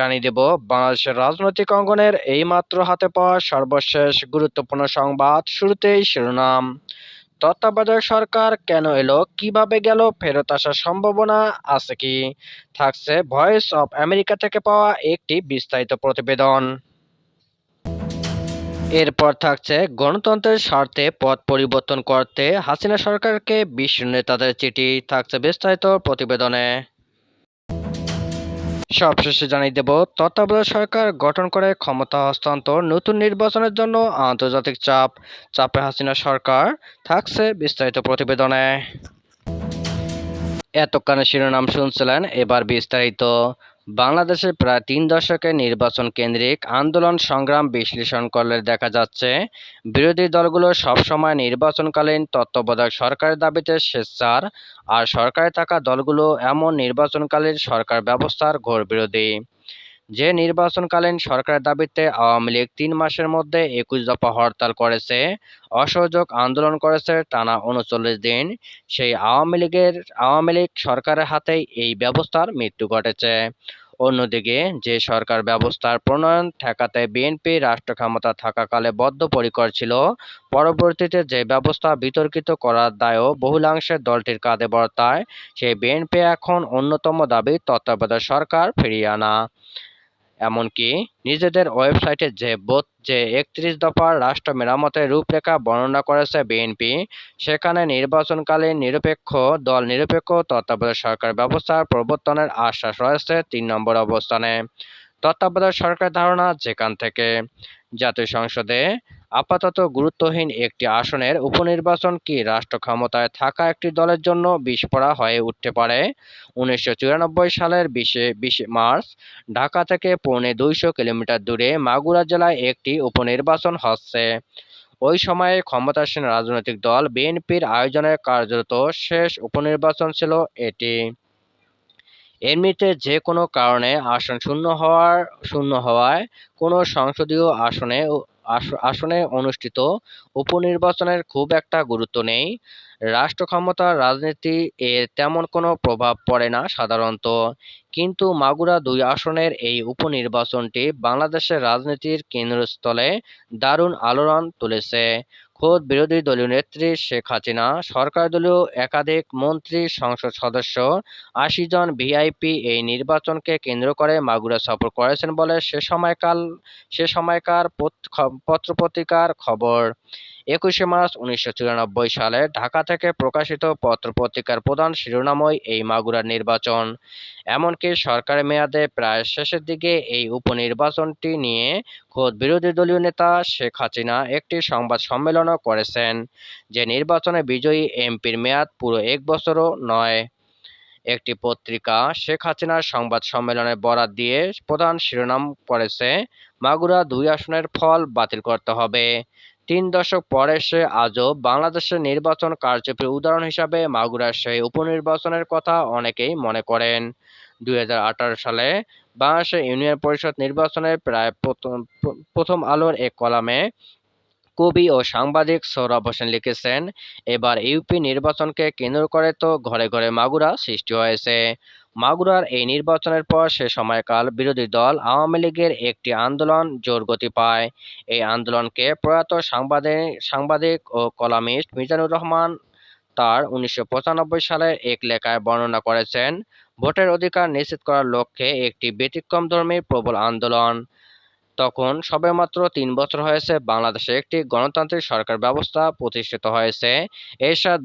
জানিয়ে দেব, বাংলাদেশের রাজনৈতিক অঙ্গনের এইমাত্র হাতে পাওয়া সর্বশেষ গুরুত্বপূর্ণ সংবাদ শুরুতেই শিরোনাম। তত্ত্বাবধায়ক সরকার কেন এলো, কীভাবে গেল, ফেরত আসার সম্ভাবনা আছে কি? থাকছে ভয়েস অফ আমেরিকা থেকে পাওয়া একটি বিস্তারিত প্রতিবেদন। এরপর থাকছে গণতন্ত্রের স্বার্থে পথ পরিবর্তন করতে হাসিনা সরকারকে বিশ্ব নেতাদের চিঠি, থাকছে বিস্তারিত প্রতিবেদনে। সবশেষে জানিয়ে দেব, তত্ত্বাবধায়ক সরকার গঠন করে ক্ষমতা হস্তান্তর, নতুন নির্বাচনের জন্য আন্তর্জাতিক চাপ। চাপে হাসিনা সরকার থাকছে বিস্তারিত প্রতিবেদনে। এতক্ষণে শিরোনাম শুনছিলেন এবার বিস্তারিত। বাংলাদেশের প্রায় তিন দশকের নির্বাচন কেন্দ্রিক আন্দোলন সংগ্রাম বিশ্লেষণ করলে দেখা যাচ্ছে, বিরোধী দলগুলো সবসময় নির্বাচনকালীন তত্ত্বাবধায়ক সরকারের দাবিতে স্বেচ্ছার, আর সরকারে থাকা দলগুলো এমন নির্বাচনকালীন সরকার ব্যবস্থার ঘোর বিরোধী। যে নির্বাচনকালীন সরকারের দাবিতে আওয়ামী লীগ তিন মাসের মধ্যে একুশ দফা হরতাল করেছে, অসহযোগ আন্দোলন করেছে টানা উনচল্লিশ দিন, সেই আওয়ামী লীগের, আওয়ামী লীগ সরকারের হাতেই এই ব্যবস্থার মৃত্যু ঘটেছে। অন্যদিকে, যে সরকার ব্যবস্থার প্রণয়ন ঠেকাতে বিএনপি রাষ্ট্র ক্ষমতা থাকাকালে বদ্ধপরিকর ছিল, পরবর্তীতে যে ব্যবস্থা বিতর্কিত করার দায়ও বহুলাংশে দলটির কাঁধে বর্তায়, সেই বিএনপি এখন অন্যতম দাবি তত্ত্বাবধায়ক সরকার ফিরিয়ে আনা। এমনকি নিজেদের ওয়েবসাইটে যে বোধ যে একত্রিশ দফার রাষ্ট্র মেরামতের রূপরেখা বর্ণনা করেছে বিএনপি, সেখানে নির্বাচনকালীন নিরপেক্ষ দল নিরপেক্ষ তত্ত্বাবধায়ক সরকার ব্যবস্থার প্রবর্তনের আশ্বাস রয়েছে তিন নম্বর অবস্থানে। তত্ত্বাবধায়ক সরকার ধারণা যেখান থেকে জাতীয় সংসদে আপাতত গুরুত্বহীন একটি আসনের উপনির্বাচন কি রাষ্ট্র ক্ষমতায় থাকা একটি দলের জন্য বিস্ফোরা হয়ে উঠতে পারে? উনিশশো চুরানব্বই সালের বিশে বিশে মার্চ ঢাকা থেকে পৌনে দুইশো কিলোমিটার দূরে মাগুরা জেলায় একটি উপনির্বাচন হচ্ছে। ওই সময়ে ক্ষমতাসীন রাজনৈতিক দল বিএনপির আয়োজনে কার্যত শেষ উপনির্বাচন ছিল এটি। এমনিতে যে কোনো কারণে আসন শূন্য হওয়ার, শূন্য হওয়ায় কোনো সংসদীয় আসনে আসনে অনুষ্ঠিত উপনির্বাচনের খুব একটা গুরুত্ব নেই। রাষ্ট্র ক্ষমতার রাজনীতি এর তেমন কোনো প্রভাব পড়ে না সাধারণত। কিন্তু মাগুরা দুই আসনের এই উপনির্বাচনটি বাংলাদেশের রাজনীতির কেন্দ্রস্থলে দারুণ আলোড়ন তুলেছে। খোদ বিরোধী দলীয় নেত্রী শেখ হাসিনা, সরকার দলীয় একাধিক মন্ত্রী, সংসদ সদস্য, আশি জন ভিআইপি এই নির্বাচনকে কেন্দ্র করে মাগুরা সফর করেছেন বলে সে সময়কাল, সে সময়কার পত্রপত্রিকার খবর। একুশে মার্চ উনিশশো চুরানব্বই সালে ঢাকা থেকে প্রকাশিত পত্রপত্রিকার প্রধান শিরোনামই এই মাগুরার নির্বাচন। এমনকি সরকারের মেয়াদে প্রায় শেষের দিকে এই উপনির্বাচনটি নিয়ে খোদ বিরোধী দলীয় নেতা শেখ হাসিনা একটি সংবাদ সম্মেলনও করেছেন, যে নির্বাচনে বিজয়ী এমপির মেয়াদ পুরো এক বছরও নয়। একটি পত্রিকা শেখ হাসিনার সংবাদ সম্মেলনে বরাত দিয়ে প্রধান শিরোনাম করেছে, মাগুরা দুই আসনের ফল বাতিল করতে হবে। তিন দশক পরে সে আজও বাংলাদেশের নির্বাচন কারচুপির উদাহরণ হিসাবে মাগুরার সেই উপনির্বাচনের কথা অনেকেই মনে করেন। দুই হাজার আঠারো সালে বাংলাদেশের ইউনিয়ন পরিষদ নির্বাচনের প্রায় প্রথম প্রথম আলোর এক কলামে কবি ও সাংবাদিক সৌরভ হোসেন লিখেছেন, এবার ইউপি নির্বাচনকে কেন্দ্র করে তো ঘরে ঘরে মাগুরা সৃষ্টি হয়েছে। মাগুরার এই নির্বাচনের পর সে সময়কাল বিরোধী দল আওয়ামী লীগের একটি আন্দোলন জোর গতি পায়। এই আন্দোলনকে প্রয়াত সাংবাদিক সাংবাদিক ও কলামিস্ট মিজানুর রহমান তার উনিশশো পঁচানব্বই সালের এক লেখায় বর্ণনা করেছেন, ভোটের অধিকার নিশ্চিত করার লক্ষ্যে একটি ব্যতিক্রমধর্মী প্রবল আন্দোলন। তখন সবেমাত্র তিন বছর হয়েছে বাংলাদেশে একটি গণতান্ত্রিক সরকার ব্যবস্থা প্রতিষ্ঠিত হয়েছে। এরশাদ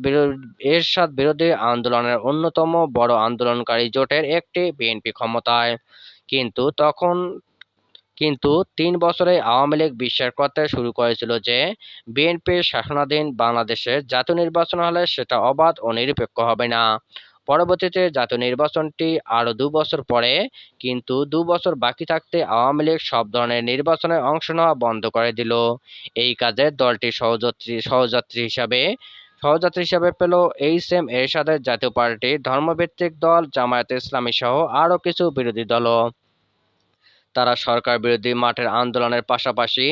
এরশাদ বিরোধী আন্দোলনের অন্যতম বড় আন্দোলনকারী জোটের একটি বিএনপি ক্ষমতায়। কিন্তু তখন, কিন্তু তিন বছরে আওয়ামী লীগ বিশ্বাস করতে শুরু করেছিল যে, বিএনপির শাসনাধীন বাংলাদেশে জাতীয় নির্বাচন হলে সেটা অবাধ ও নিরপেক্ষ হবে না। পরবর্তীতে জাতীয় নির্বাচনটি আরও দু বছর পরে, কিন্তু দু বছর বাকি থাকতে আওয়ামী লীগ সব ধরনের নির্বাচনে অংশ নেওয়া বন্ধ করে দিল। এই কাজে দলটি সহযাত্রী সহযাত্রী হিসাবে সহযাত্রী হিসাবে পেল এইচ এম এরশাদের জাতীয় পার্টি, ধর্মভিত্তিক দল, জামায়াতে ইসলামী সহ আরও কিছু বিরোধী দলও। তারা সরকার বিরোধী মাঠের আন্দোলনের পাশাপাশি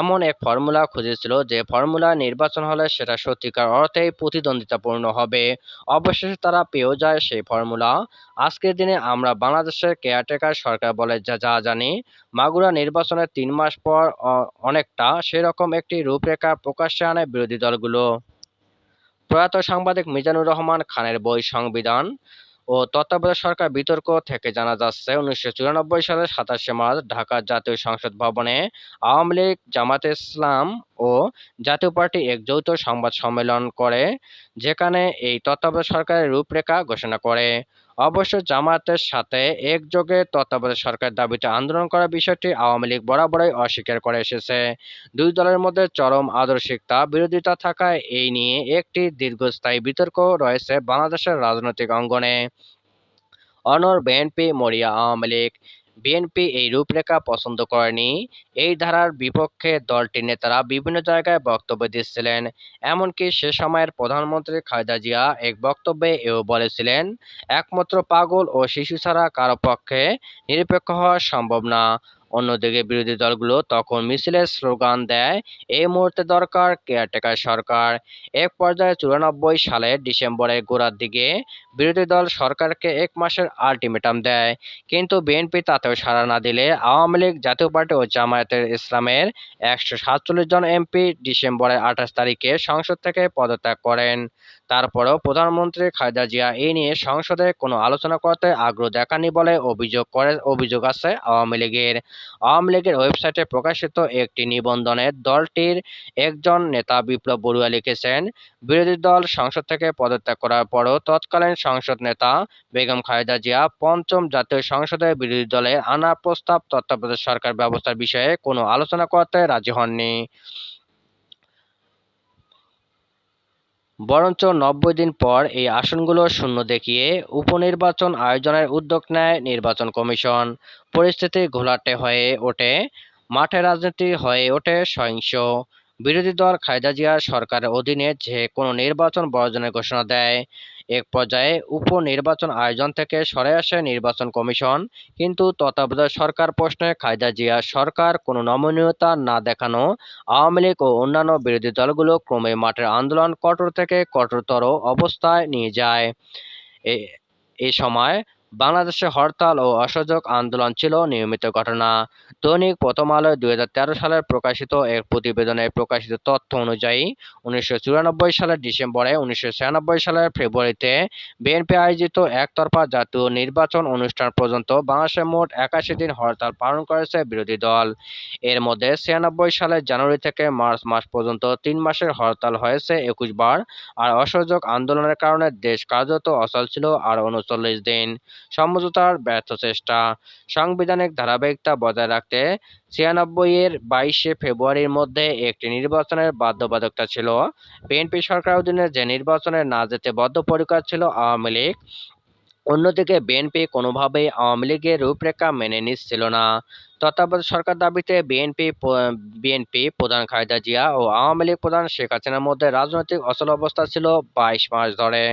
এমন এক ফর্মুলা খুঁজেছিল যে ফর্মুলা নির্বাচন হলে সেটা সত্যিকার অর্থেই প্রতিদ্বন্দ্বিতাপূর্ণ হবে। অবশেষে তারা পেয়েও যায় সেই ফর্মুলা। আজকের দিনে আমরা বাংলাদেশের কেয়ারটেকার সরকার বলে যা যা জানি, মাগুরা নির্বাচনের তিন মাস পর অনেকটা সেরকম একটি রূপরেখা প্রকাশ্যে আনে বিরোধী দলগুলো। প্রয়াত সাংবাদিক মিজানুর রহমান খানের বই সংবিধান ও তত্ত্বাবধায়ক সরকার বিতর্ক থেকে জানা যাচ্ছে, উনিশশো চুরানব্বই সালের সাতাশে মার্চ ঢাকার জাতীয় সংসদ ভবনে আওয়ামী লীগ, জামাতে ইসলাম ও জাতীয় পার্টি এক যৌথ সংবাদ সম্মেলন করে, যেখানে এই তত্ত্বাবধায়ক সরকারের রূপরেখা ঘোষণা করে। অবশ্য জামায়াতের সাথে একযোগে তত্ত্বাবধায়ক সরকার দাবিতে আন্দোলন করার বিষয়টি আওয়ামী লীগ বরাবরই অস্বীকার করে এসেছে। দুই দলের মধ্যে চরম আদর্শিকতা, বিরোধিতা থাকায় এই নিয়ে একটি দীর্ঘস্থায়ী বিতর্ক রয়েছে বাংলাদেশের রাজনৈতিক অঙ্গনে। অনর বিএনপি মরিয়া, আওয়ামী লীগ। বিএনপি এই রূপরেখা পছন্দ করেনি। এই ধারার বিপক্ষে দলটির নেতারা বিভিন্ন জায়গায় বক্তব্য দিচ্ছিলেন। এমনকি সে সময়ের প্রধানমন্ত্রী খালেদা জিয়া এক বক্তব্যে এও বলেছিলেন, একমাত্র পাগল ও শিশু ছাড়া কারও পক্ষে নিরপেক্ষ হওয়া সম্ভব না। অন্যদিকে বিরোধী দলগুলো তখন মিছিলের স্লোগান দেয়, এই মুহূর্তে দরকার কেয়ারটেকার সরকার। এক পর্যায়ে চুরানব্বই সালের ডিসেম্বরের গোড়ার দিকে বিরোধী দল সরকারকে এক মাসের আলটিমেটাম দেয়। কিন্তু বিএনপি তাতেও সাড়া না দিলে আওয়ামী লীগ, জাতীয় পার্টি ও জামায়াতের ইসলামের একশো সাতচল্লিশ জন এমপি ডিসেম্বরের আঠাশ তারিখে সংসদ থেকে পদত্যাগ করেন। তারপরেও প্রধানমন্ত্রী খালেদা জিয়া এই নিয়ে সংসদে কোনো আলোচনা করতে আগ্রহ দেখাননি বলে অভিযোগ করে, অভিযোগ আছে আওয়ামী লীগের। আওয়ামী লীগের ওয়েবসাইটে প্রকাশিত একটি নিবন্ধনে দলটির একজন নেতা বিপ্লব বড়ুয়া লিখেছেন, বিরোধী দল সংসদ থেকে পদত্যাগ করার পরও তৎকালীন সংসদ নেতা বেগম খালেদা জিয়া পঞ্চম জাতীয় সংসদে বিরোধী দলে আনা প্রস্তাব তত্ত্বাবধায়ক সরকার ব্যবস্থার বিষয়ে কোনো আলোচনা করতে রাজি হননি। বরঞ্চ নব্বই দিন পর এই আসনগুলো শূন্য দেখিয়ে উপনির্বাচন আয়োজনের উদ্যোগ নেয় নির্বাচন কমিশন। পরিস্থিতি ঘোলাটে হয়ে ওঠে, মাঠে রাজনীতি হয়ে ওঠে সহিংস। বিরোধী দল খালেদা জিয়ার সরকারের অধীনে যে কোনো নির্বাচন বর্জনের ঘোষণা দেয়। এক পর্যায়ে উপনির্বাচন আয়োজন থেকে সরে আসে নির্বাচন কমিশন। কিন্তু তত্ত্বাবধায়ক সরকার প্রশ্নে খায়দা জিয়া সরকার কোনো নমনীয়তা না দেখানো, আওয়ামী লীগ ও অন্যান্য বিরোধী দলগুলো ক্রমে মাঠের আন্দোলন কঠোর থেকে কঠোরতর অবস্থায় নিয়ে যায়। এ- সময় বাংলাদেশে হরতাল ও অসহযোগ আন্দোলন ছিল নিয়মিত ঘটনা। দৈনিক প্রথম আলোয় দুই সালের প্রকাশিত এক প্রতিবেদনে প্রকাশিত তথ্য অনুযায়ী, উনিশশো চুরানব্বই সালের ডিসেম্বরে, উনিশশো ছিয়ানব্বই সালের ফেব্রুয়ারিতে বিএনপি আয়োজিত একতরফা জাতীয় নির্বাচন অনুষ্ঠান পর্যন্ত বাংলাদেশে মোট একাশি দিন হরতাল পালন করেছে বিরোধী দল। এর মধ্যে ছিয়ানব্বই সালের জানুয়ারি থেকে মার্চ মাস পর্যন্ত তিন মাসের হরতাল হয়েছে একুশ বার, আর অসহযোগ আন্দোলনের কারণে দেশ কার্যত অচল ছিল আর উনচল্লিশ দিন। সমঝোতার ব্যর্থ চেষ্টা। সাংবিধানিক ধারাবাহিকতা বজায় রাখতে ছিয়ানব্বই এর বাইশে ফেব্রুয়ারির মধ্যে একটি নির্বাচনের বাধ্যবাধকতা ছিল। বিএনপি সরকার অধীনে যে নির্বাচনে না যেতে বদ্ধপরিকর ছিল আওয়ামী লীগ, অন্যদিকে বিএনপি কোনোভাবেই আওয়ামী লীগের রূপরেখা মেনে নিচ্ছিল না। তত্ত্বাবধায়ক সরকার দাবিতে বিএনপি বিএনপি প্রধান খালেদা জিয়া ও আওয়ামী লীগ প্রধান শেখ হাসিনার মধ্যে রাজনৈতিক অচল অবস্থা ছিল বাইশ মাস ধরে।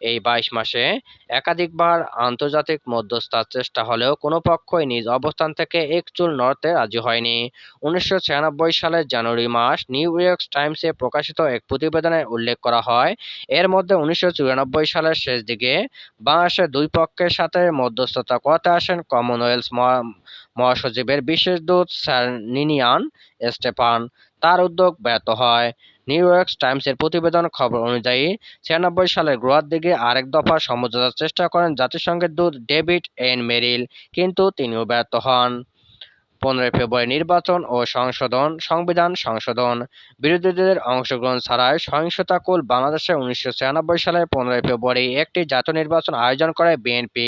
এই বাইশ মাসে একাধিকবার আন্তর্জাতিক মধ্যস্থার চেষ্টা হলেও কোনো পক্ষই নিজ অবস্থান থেকে এক চুল নড়তে রাজি হয়নি। উনিশশো ছিয়ানব্বই সালের জানুয়ারি মাস নিউ ইয়র্ক টাইমসে প্রকাশিত এক প্রতিবেদনে উল্লেখ করা হয়, এর মধ্যে উনিশশো চুরানব্বই সালের শেষ দিকে বাংলাদেশের দুই পক্ষের সাথে মধ্যস্থতা করতে আসেন কমনওয়েলথ মহা- মহাসচিবের বিশেষ দূত স্যার নিনিয়ান স্টেফান। তার উদ্যোগ ব্যর্থ হয়। নিউ ইয়র্ক টাইমসের প্রতিবেদন খবর অনুযায়ী, ছিয়ানব্বই সালের গোয়ার দিকে আরেক দফা সমঝোতার চেষ্টা করেন জাতিসংঘের দূত ডেভিড এন মেরিল, কিন্তু তিনিও ব্যর্থ হন। পনেরোই ফেব্রুয়ারি নির্বাচন ও সংশোধন, সংবিধান সংশোধন। বিরোধীদের অংশগ্রহণ ছাড়াই সহিংসতাকুল বাংলাদেশে উনিশশো ছিয়ানব্বই পনেরোই ফেব্রুয়ারি একটি জাতীয় নির্বাচন আয়োজন করে বিএনপি।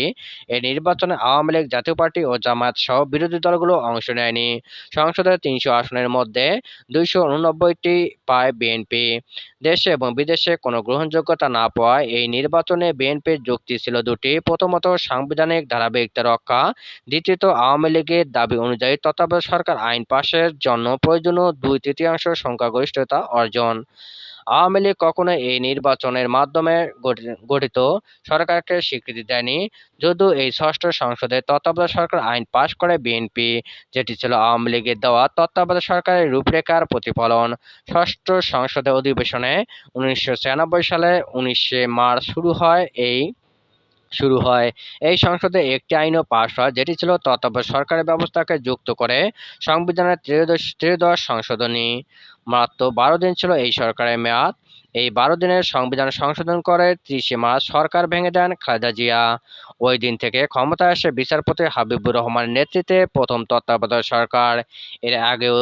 এই নির্বাচনে আওয়ামী লীগ, জাতীয় পার্টি ও জামায়াত সহ বিরোধী দলগুলো অংশ নেয়নি। সংসদের তিনশো আসনের মধ্যে দুইশো উননব্বইটি পায় বিএনপি। দেশে এবং বিদেশে কোনো গ্রহণযোগ্যতা না পাওয়ায় এই নির্বাচনে বিএনপির যুক্তি ছিল দুটি। প্রথমত, সাংবিধানিক ধারাবাহিকতা রক্ষা। দ্বিতীয়ত, আওয়ামী লীগের দাবি অনুযায়ী তত্ত্বাবধায়ক সরকার আইন পাশের জন্য প্রয়োজনীয় দুই তৃতীয়াংশ সংখ্যাগরিষ্ঠতা অর্জন। আওয়ামী লীগ কখনো এই নির্বাচনের মাধ্যমে গঠি- গঠিত সরকারকে স্বীকৃতি দেয়নি। যদিও এই ষষ্ঠ সংসদে তত্ত্বাবধায়ক সরকার আইন পাশ করে বিএনপি, যেটি ছিল আওয়ামী লীগের দেওয়া তত্ত্বাবধায়ক সরকারের রূপরেখার প্রতিফলন। ষষ্ঠ সংসদের অধিবেশনে উনিশশো ছিয়ানব্বই সালে উনিশে মার্চ শুরু হয় এই শুরু হয়। এই সংসদে একটি আইনও পাশ হয়, যেটি ছিল তত্ত্বাবধায়ক সরকারের ব্যবস্থাকে যুক্ত করে সংবিধানের ত্রয়োদশ ত্রয়োদশ সংশোধনী। মাত্র বারো দিন ছিল এই সরকারের মেয়াদ। এই বারো দিনের সংবিধান সংশোধন করে ত্রিশে মার্চ সরকার ভেঙে দেন খালেদা জিয়া। ওই দিন থেকে ক্ষমতায় আসে বিচারপতি হাবিবুর রহমানের নেতৃত্বে প্রথম তত্ত্বাবধায়ক সরকার। এর আগেও,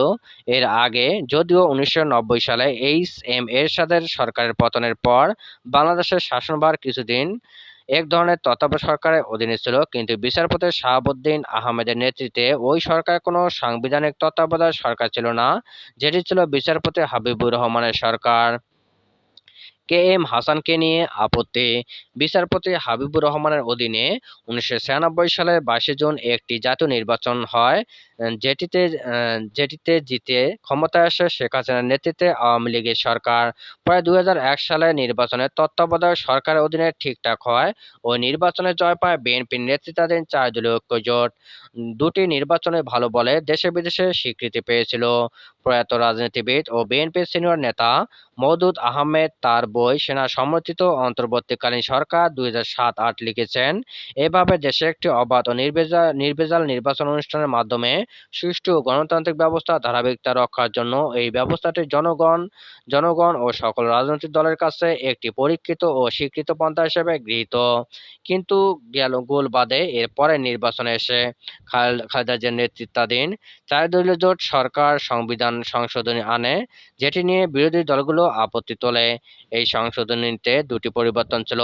এর আগে যদিও উনিশশো নব্বই সালে এইচ এম এরশাদের সরকারের পতনের পর বাংলাদেশের শাসনভার কিছুদিন এক ধরনের তত্ত্বাবধায়ক সরকারের অধীনে ছিল, কিন্তু বিচারপতি শাহাবুদ্দিন আহমেদের নেতৃত্বে ওই সরকার কোনো সাংবিধানিক তত্ত্বাবধায়ক সরকার ছিল না, যেটি ছিল বিচারপতি হাবিবুর রহমানের সরকার। কে এম হাসানকে নিয়ে আপত্তি। বিচারপতি হাবিবুর রহমানের অধীনে উনিশশো ছিয়ানব্বই সালের বাইশে জুন একটি জাতীয় নির্বাচন হয় যেটিতে যেটিতে জিতে ক্ষমতায় আসে শেখ হাসিনার নেতৃত্বে আওয়ামী লীগের সরকার। প্রায় দুই সালে নির্বাচনে তত্ত্বাবধায়ক সরকারের অধীনে ঠিকঠাক হয় ও নির্বাচনে জয় পায় বিএনপির নেতৃত্বাধীন চার দলীয় ঐক্য জোট দুটি নির্বাচনে ভালো বলে দেশে বিদেশে স্বীকৃতি পেয়েছিল। প্রয়াত রাজনীতিবিদ ও বিএনপির সিনিয়র নেতা মওদুদ আহমেদ তার বই সেনা সমর্থিত অন্তর্বর্তীকালীন সরকার দুই হাজার সাত লিখেছেন, এভাবে দেশে একটি অবাধ ও নির্ভেজাল নির্ভেজাল নির্বাচন অনুষ্ঠানের মাধ্যমে সুষ্ঠু গণতান্ত্রিক ব্যবস্থা ধারাবাহিকতা রক্ষার জন্য এই ব্যবস্থাটি জনগণ জনগণ ও সকল রাজনৈতিক দলের কাছে একটি পরীক্ষিত ও স্বীকৃত পন্থা হিসেবে গৃহীত। কিন্তু গেল গোল বাদে এর পরের নির্বাচনে এসে খাল- খালেদা জিয়ার নেতৃত্বাধীন চার দলীয় জোট সরকার সংবিধান সংশোধনী আনে, যেটি নিয়ে বিরোধী দলগুলো আপত্তি তোলে। এই সংশোধনীতে দুটি পরিবর্তন ছিল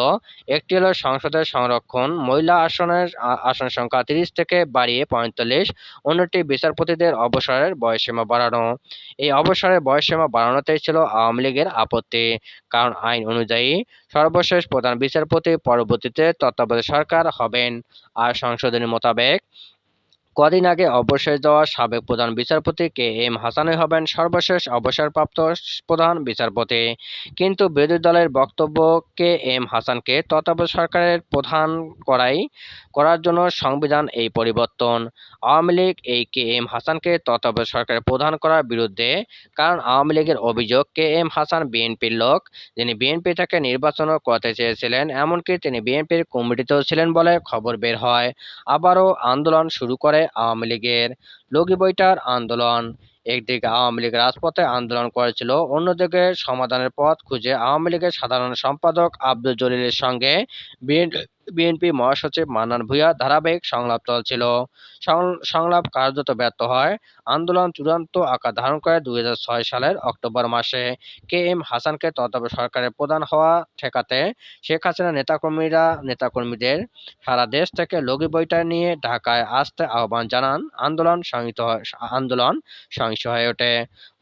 একটি হলো সংসদের সংরক্ষণ, মহিলা আসনের আসন সংখ্যা তিরিশ থেকে বাড়িয়ে পঁয়তাল্লিশ, অন্যটি বিচারপতিদের অবসরের বয়সীমা বাড়ানো। এই অবসরের বয়সীমা বাড়ানোতেই ছিল আওয়ামী লীগের আপত্তি। কারণ আইন অনুযায়ী সর্বশেষ প্রধান বিচারপতি পরবর্তীতে তত্ত্বাবধায়ক সরকার হবেন। আর সংশোধনী মোতাবেক কদিন আগে অবসর দেওয়া সাবেক প্রধান বিচারপতি কে এম হাসানই হবেন সর্বশেষ অবসরপ্রাপ্ত প্রধান বিচারপতি। কিন্তু বিরোধী দলের বক্তব্য কে এম হাসানকে তত্ত্বাবধায়ক সরকারের প্রধান করাই, করার জন্য সংবিধান এই পরিবর্তন। আওয়ামী লীগ এই কে এম হাসানকে তত্ত্বাবধায়ক সরকারের প্রধান করার বিরুদ্ধে, কারণ আওয়ামী লীগের অভিযোগ কে এম হাসান বিএনপির লোক, যিনি বিএনপি থেকে নির্বাচনও করতে চেয়েছিলেন, এমনকি তিনি বিএনপির কমিটিতেও ছিলেন বলে খবর বের হয়। আবারও আন্দোলন শুরু করে আওয়ামী লীগের লগি বৈঠার আন্দোলন। একদিকে আওয়ামী লীগ রাজপথে আন্দোলন করেছিল, অন্যদিকে সমাধানের পথ খুঁজে আওয়ামী লীগের সাধারণ সম্পাদক আব্দুল জলিলের সঙ্গে বিএনপি মহাসচিব মান্নান ভূঁইয়া ধারাবাহিক সংলাপ চলছিল। সংলাপ কার্যত ব্যর্থ হয়। আন্দোলন চূড়ান্ত আকার ধারণ করে দু হাজার ছয় সালের অক্টোবর মাসে কে এম হাসানকে তত্ত্বাবধায়ক সরকারের প্রধান হওয়া ঠেকাতে শেখ হাসিনা নেতাকর্মীরা নেতাকর্মীদের সারা দেশ থেকে লগি বইটা নিয়ে ঢাকায় আসতে আহ্বান জানান। আন্দোলন হয়- আন্দোলন সহিংস হয়ে ওঠে।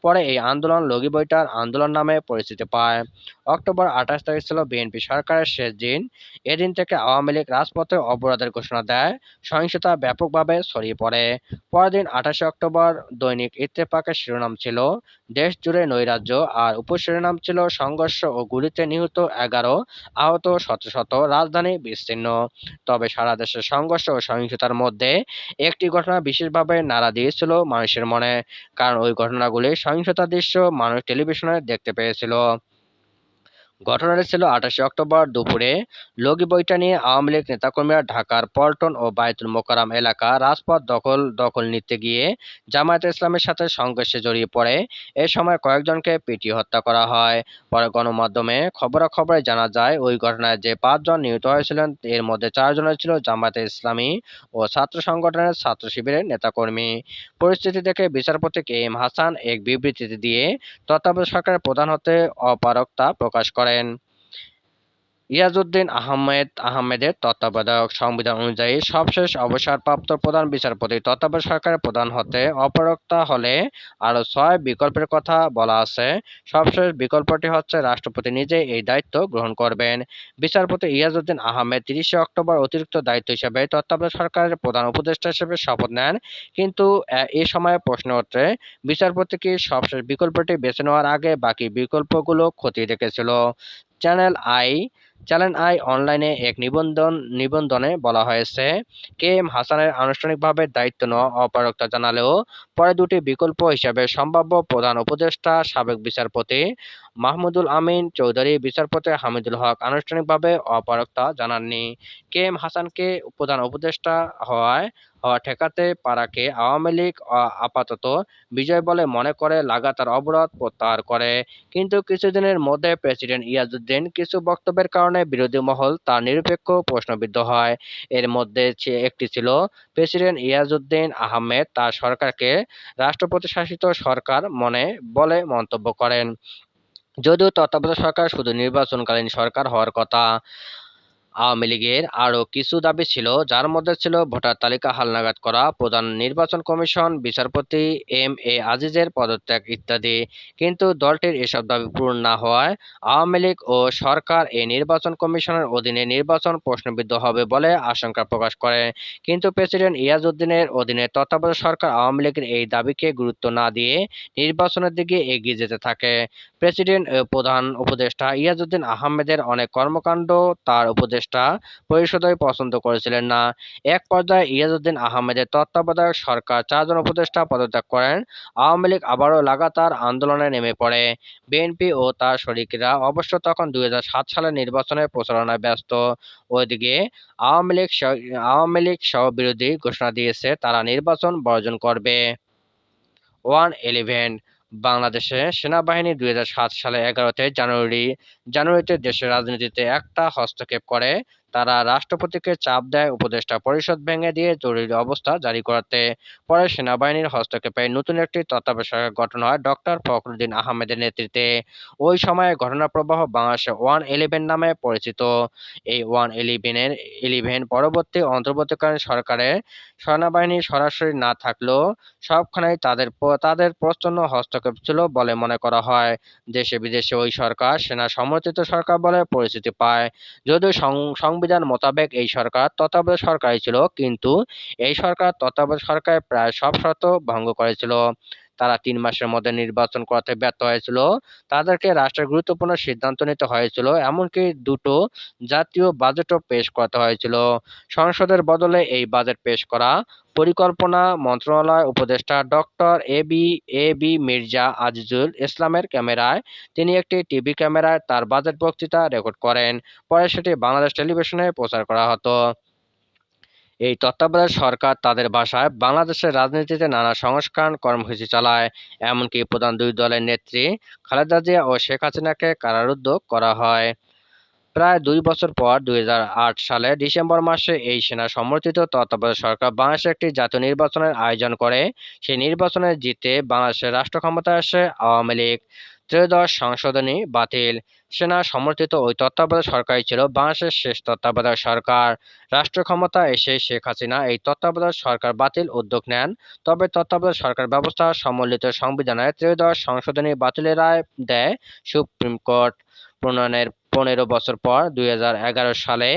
পরে এই আন্দোলন লগি বইটার আন্দোলন নামে পরিচিতি পায়। অক্টোবর আঠাশ তারিখ ছিল বিএনপি সরকারের শেষ দিন। এদিন থেকে আওয়ামী লীগ রাজপথে অবরোধের ঘোষণা দেয়। সহিংসতা ব্যাপকভাবে ছড়িয়ে পড়ে। পরের দিন আঠাশে অক্টোবর দৈনিক ইত্তেফাকের শিরোনাম ছিল, দেশ জুড়ে নৈরাজ্য, আর উপশিরোনাম ছিল সংঘর্ষ ও গুলিতে নিহত এগারো আহত শত শত, রাজধানী বিস্তীর্ণ। তবে সারা দেশের সংঘর্ষ ও সহিংসতার মধ্যে একটি ঘটনা বিশেষভাবে নাড়া দিয়েছিল মানুষের মনে, কারণ ওই ঘটনাগুলি সহিংসতার দৃশ্য মানুষ টেলিভিশনে দেখতে পেয়েছিল। ঘটনাটি ছিল আঠাশে অক্টোবর দুপুরে। লগি বইটা নিয়ে আওয়ামী লীগ নেতাকর্মীরা ঢাকার পল্টন ও বায়তুল মোকারাম এলাকা রাজপথ দখল দখল নিতে গিয়ে জামায়াতে ইসলামের সাথে সংঘর্ষে জড়িয়ে পড়ে। এ সময় কয়েকজনকে পিটিয়ে হত্যা করা হয়। পরে গণমাধ্যমে খবরাখবরে জানা যায়, ওই ঘটনায় যে পাঁচজন নিহত হয়েছিলেন, এর মধ্যে চারজনের ছিল জামায়াতে ইসলামী ও ছাত্র সংগঠনের ছাত্র শিবিরের নেতাকর্মী। পরিস্থিতি দেখে বিচারপতি কে এম হাসান এক বিবৃতিতে দিয়ে, তত্ত্বাবধায়ক সরকারের প্রধান হতে অপারগতা প্রকাশ করেন ইয়াজউদ্দিন আহমেদ, আহমেদের তত্ত্বাবধায়ক সংবিধান অনুযায়ী সবশেষ অবসরপ্রাপ্ত প্রধান বিচারপতি, তত্ত্বাবধায়ক সরকারের প্রধান হতে অপরক্তা হলে আরও ছয় বিকল্পের কথা বলা আছে। সবশেষ বিকল্পটি হচ্ছে রাষ্ট্রপতি নিজে এই দায়িত্ব গ্রহণ করবেন। বিচারপতি ইয়াজউদ্দিন আহমেদ তিরিশে অক্টোবর অতিরিক্ত দায়িত্ব হিসেবে তত্ত্বাবধায়ক সরকারের প্রধান উপদেষ্টা হিসেবে শপথ নেন। কিন্তু, এ সময়ে প্রশ্ন ওঠে, বিচারপতি কি সবশেষ বিকল্পটি বেছে নেওয়ার আগে বাকি বিকল্পগুলো খতিয়ে দেখেছিল? চ্যানেল আই চ্যানেল আই অনলাইনে এক নিবন্ধন, নিবন্ধনে বলা হয়েছে, কে এম হাসানের আনুষ্ঠানিকভাবে দায়িত্ব নেওয়া অপারগতা জানালেও পরে দুটি বিকল্প হিসাবে সম্ভাব্য প্রধান উপদেষ্টা, সাবেক বিচারপতি মাহমুদুল আমিন চৌধুরী, বিচারপতি হামিদুল হক আনুষ্ঠানিকভাবে অপারগতা জানাননি। কে এম হাসানকে প্রধান উপদেষ্টা হওয়ায়, হওয়া ঠেকাতে পারাকে আওয়ামী লীগ আপাতত বিজয় বলে মনে করে লাগাতার অবরোধ প্রত্যাহার করে। কিন্তু কিছুদিনের মধ্যে প্রেসিডেন্ট ইয়াজউদ্দিন কিছু বক্তব্যের কারণে বিরোধী মহল তার নিরপেক্ষ প্রশ্নবিদ্ধ হয়। এর মধ্যে একটি ছিল, প্রেসিডেন্ট ইয়াজউদ্দিন আহমেদ তার সরকারকে রাষ্ট্রপতি শাসিত সরকার মনে বলে মন্তব্য করেন। যদিও তত্ত্বাবধায়ক সরকার শুধু নির্বাচনকালীন সরকার হওয়ার কথা আওয়ামী লীগের আরও কিছু দাবি ছিল, যার মধ্যে ছিল ভোটার তালিকা হালনাগাদ করা, প্রধান নির্বাচন কমিশন, বিচারপতি এম এ আজিজের পদত্যাগ ইত্যাদি। কিন্তু দলটির এসব দাবি পূরণ না হওয়ায় আওয়ামী লীগ ও সরকার এই নির্বাচন কমিশনের অধীনে নির্বাচন প্রশ্নবিদ্ধ হবে বলে আশঙ্কা প্রকাশ করে। কিন্তু প্রেসিডেন্ট ইয়াজউদ্দিনের অধীনে তত্ত্বাবধায়ক সরকার আওয়ামী লীগের এই দাবিকে গুরুত্ব না দিয়ে নির্বাচনের দিকে এগিয়ে যেতে থাকে। প্রেসিডেন্ট প্রধান উপদেষ্টা ইয়াজউদ্দিন আহমেদের অনেক কর্মকাণ্ড তার উপদেষ্টা পরিষদই পছন্দ করেছিলেন না। এক পর্যায়ে ইয়াজউদ্দিন আহমেদের তত্ত্বাবধায়ক সরকার চারজন উপদেষ্টা পদত্যাগ করেন। আওয়ামী লীগ আবারও লাগাতার আন্দোলনে নেমে পড়ে। বিএনপি ও তার শরিকরা অবশ্য তখন দুই হাজার সাত সালের নির্বাচনের প্রচারণায় ব্যস্ত। ওইদিকে আওয়ামী লীগ আওয়ামী লীগ সহ বিরোধী ঘোষণা দিয়েছে তারা নির্বাচন বর্জন করবে। ওয়ান ইলেভেন বাংলাদেশে সেনাবাহিনী দুই হাজার সাত সালে এগারোতে জানুয়ারি জানুয়ারিতে দেশের রাজনীতিতে একটা হস্তক্ষেপ করে। তারা রাষ্ট্রপতিকে চাপ দেয়, উপদেষ্টা পরিষদ ভেঙে দিয়ে জরুরি অবস্থা জারি করতে। পরে সেনাবাহিনীর হস্তক্ষেপে নতুন একটি তত্ত্বাবধায়ক গঠন হয় ডক্টর ফখরুদ্দিন আহমেদের নেতৃত্বে। ওই সময়ে ঘটনা প্রবাহ বাংলাদেশে ওয়ান ইলেভেন নামে পরিচিত। এই ওয়ান ইলেভেনের, ইলেভেন পরবর্তী অন্তর্বর্তীকালীন সরকারের সেনাবাহিনী সরাসরি না থাকলেও সবখানেই তাদের তাদের প্রচ্ছন্ন হস্তক্ষেপ ছিল বলে মনে করা হয়। দেশে বিদেশে ওই সরকার সেনা সমর্থিত সরকার বলে পরিচিতি পায়। যদিও সংবিধান মোতাবেক এই সরকার তত্ত্বাবধায়ক সরকারই ছিল, কিন্তু এই সরকার তত্ত্বাবধায়ক সরকারের প্রায় সব শর্ত ভঙ্গ করেছিল। তারা তিন মাসের মধ্যে নির্বাচন করাতে ব্যর্থ হয়েছিল। তাদেরকে রাষ্ট্রের গুরুত্বপূর্ণ সিদ্ধান্ত নিতে হয়েছিল, এমনকি দুটো জাতীয় বাজেটও পেশ করতে হয়েছিল। সংসদের বদলে এই বাজেট পেশ করা পরিকল্পনা মন্ত্রণালয় উপদেষ্টা doctor A B A B Mirza Azizul ইসলামের ক্যামেরায় তিনি একটি টিভি ক্যামেরায় তার বাজেট বক্তৃতা রেকর্ড করেন। পরে সেটি বাংলাদেশ টেলিভিশনে প্রচার করা হতো। এই তত্ত্বাবধায়ক সরকার তাদের ভাষায় বাংলাদেশের রাজনীতিতে নানা সংস্কার কর্মসূচি চালায়। এমনকি প্রধান দুই দলের নেত্রী খালেদা জিয়া ও শেখ হাসিনাকে কারারুদ্ধ করা হয়। প্রায় দুই বছর পর দুই হাজার আট সালে ডিসেম্বর মাসে এই সেনা সমর্থিত তত্ত্বাবধায়ক সরকার বাংলাদেশে একটি জাতীয় নির্বাচনের আয়োজন করে। সেই নির্বাচনে জিতে বাংলাদেশের রাষ্ট্র ক্ষমতায় আসে আওয়ামী লীগ। ত্রয়োদশ সংশোধনী বাতিল। সেনা সমর্থিত ওই তত্ত্বাবধায়ক সরকারই ছিল বাংলাদেশের শেষ তত্ত্বাবধায়ক সরকার। রাষ্ট্র ক্ষমতা এসে শেখ হাসিনা এই তত্ত্বাবধায়ক সরকার বাতিল উদ্যোগ নেন। তবে তত্ত্বাবধায়ক সরকার ব্যবস্থা সম্বলিত সংবিধানের ত্রয়োদশ সংশোধনী বাতিলের রায় দেয় সুপ্রিম কোর্ট প্রণয়নের পনেরো বছর পর দুই সালে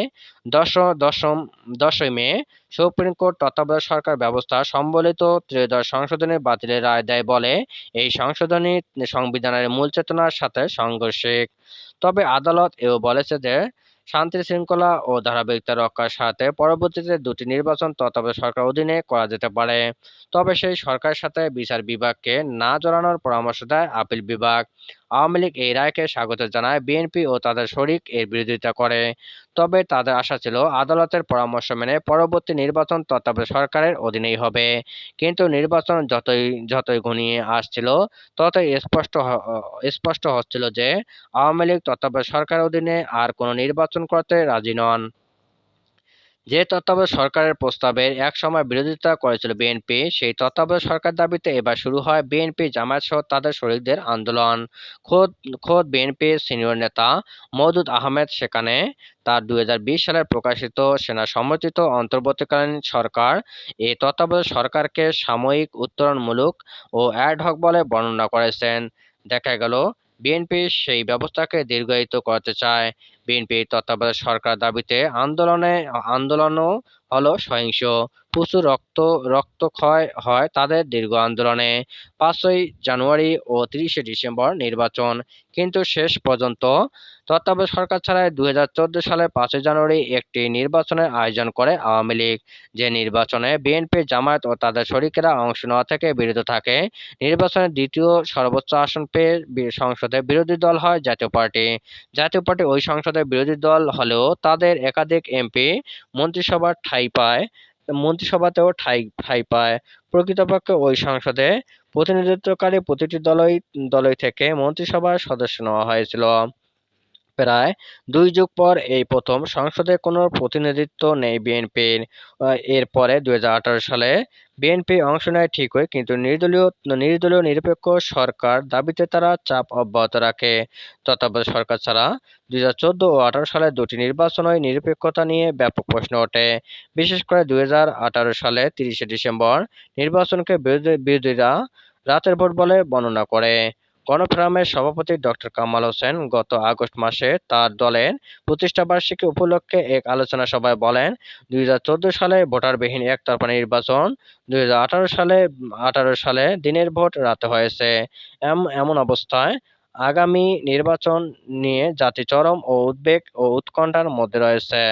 দশ দশম দশই মে সুপ্রিম কোর্ট তত্ত্বাবধায়ক সরকার ব্যবস্থা সম্বলিত ত্রয়োদশ সংশোধনী বাতিলের রায় দেয় বলে এই সংশোধনী সংবিধানের মূল চেতনার সাথে সাংঘর্ষিক। তবে আদালত এও বলেছে যে শান্তি শৃঙ্খলা ও ধারাবাহিকতা রক্ষার সাথে পরবর্তীতে দুটি নির্বাচন তত্ত্বাবধায়ক সরকার অধীনে করা যেতে পারে। তবে সেই সরকারের সাথে বিচার বিভাগকে না জড়ানোর পরামর্শ দেয় আপিল বিভাগ। আওয়ামী লীগ এই রায়কে স্বাগত জানায় বিএনপি ও তাদের শরিক এর বিরোধিতা করে। তবে তাদের আশা ছিল আদালতের পরামর্শ মেনে পরবর্তী নির্বাচন তত্ত্বাবধায়ক সরকারের অধীনেই হবে। কিন্তু নির্বাচন যতই যতই ঘনিয়ে আসছিল, ততই স্পষ্ট স্পষ্ট হচ্ছিল যে আওয়ামী লীগ তত্ত্বাবধায়ক সরকারের অধীনে আর কোনো নির্বাচন করতে রাজি নন। যে তত্ত্বাবধায়ক সরকারের প্রস্তাবের একসময় বিরোধিতা করেছিল বিএনপি সেই তত্ত্বাবধায়ক সরকার দাবিতে এবার শুরু হয় বিএনপি জামায়াত সহ তাদের শরিকদের আন্দোলন। খোদ খোদ বিএনপির সিনিয়র নেতা মওদুদ আহমেদ সেখানে তার দুই হাজার বিশ সালে প্রকাশিত সেনা সমর্থিত অন্তর্বর্তীকালীন সরকার এই তত্ত্বাবধায়ক সরকারকে সাময়িক উত্তরণমূলক ও অ্যাডহক বলে বর্ণনা করেছেন। দেখা গেল বিএনপি সেই ব্যবস্থাকে দীর্ঘায়িত করতে চায়। বিএনপির তত্ত্বাবধায়ক সরকার দাবিতে আন্দোলনে আন্দোলনও হলো সহিংস। প্রচুর রক্ত, রক্তক্ষয় হয় তাদের দীর্ঘ আন্দোলনে। পাঁচই জানুয়ারি ও তিরিশে ডিসেম্বর নির্বাচন। কিন্তু শেষ পর্যন্ত তত্ত্বাবধায়ক সরকার ছাড়াই দুই সালের পাঁচই জানুয়ারি একটি নির্বাচনের আয়োজন করে আওয়ামী লীগ। যে নির্বাচনে বিএনপি, জামায়াত ও তাদের শরিকেরা অংশ নেওয়া থেকে বিরত থাকে নির্বাচনে দ্বিতীয় সর্বোচ্চ আসন পেয়ে সংসদে বিরোধী দল হয় জাতীয় পার্টি। জাতীয় পার্টি ওই সংসদে বিরোধী দল হলেও তাদের একাধিক এমপি, মন্ত্রিসভার ঠাঁই পায়, মন্ত্রিসভাতেও ঠাই ঠাই পায়। প্রকৃতপক্ষে ওই সংসদে প্রতিনিধিত্বকারী প্রতিটি দলই দলই থেকে মন্ত্রিসভার সদস্য নেওয়া হয়েছিল। প্রায় দুই যুগ পর এই প্রথম সংসদে কোনো প্রতিনিধিত্ব নেই বিএনপির। এর পরে দুই সালে বিএনপি অংশ নেয় ঠিকই, কিন্তু নির্দলীয় নির্দলীয় নিরপেক্ষ সরকার দাবিতে তারা চাপ অব্যাহত রাখে। তত্ত্বাবধায়ক সরকার ছাড়া দুই হাজার চোদ্দ ও আঠারো সালে দুটি নির্বাচনই নিরপেক্ষতা নিয়ে ব্যাপক প্রশ্ন ওঠে। বিশেষ করে দুই হাজার আঠারো সালে তিরিশে ডিসেম্বর নির্বাচনকে বিরোধী, বিরোধীরা রাতের ভোট বলে বর্ণনা করে। গণফোরামের সভাপতি ডক্টর কামাল হোসেন গত আগস্ট মাসে তার দলের প্রতিষ্ঠাবার্ষিকী উপলক্ষে এক আলোচনা সভায় বলেন, দুই হাজার চোদ্দ সালে ভোটারবিহীন একতরফা নির্বাচন, দুই হাজার আঠারো সালে আঠারো সালে দিনের ভোট রাতে হয়েছে। এম- এমন অবস্থায় আগামী নির্বাচন নিয়ে জাতি চরম ও উদ্বেগ ও উৎকণ্ঠার মধ্যে রয়েছে।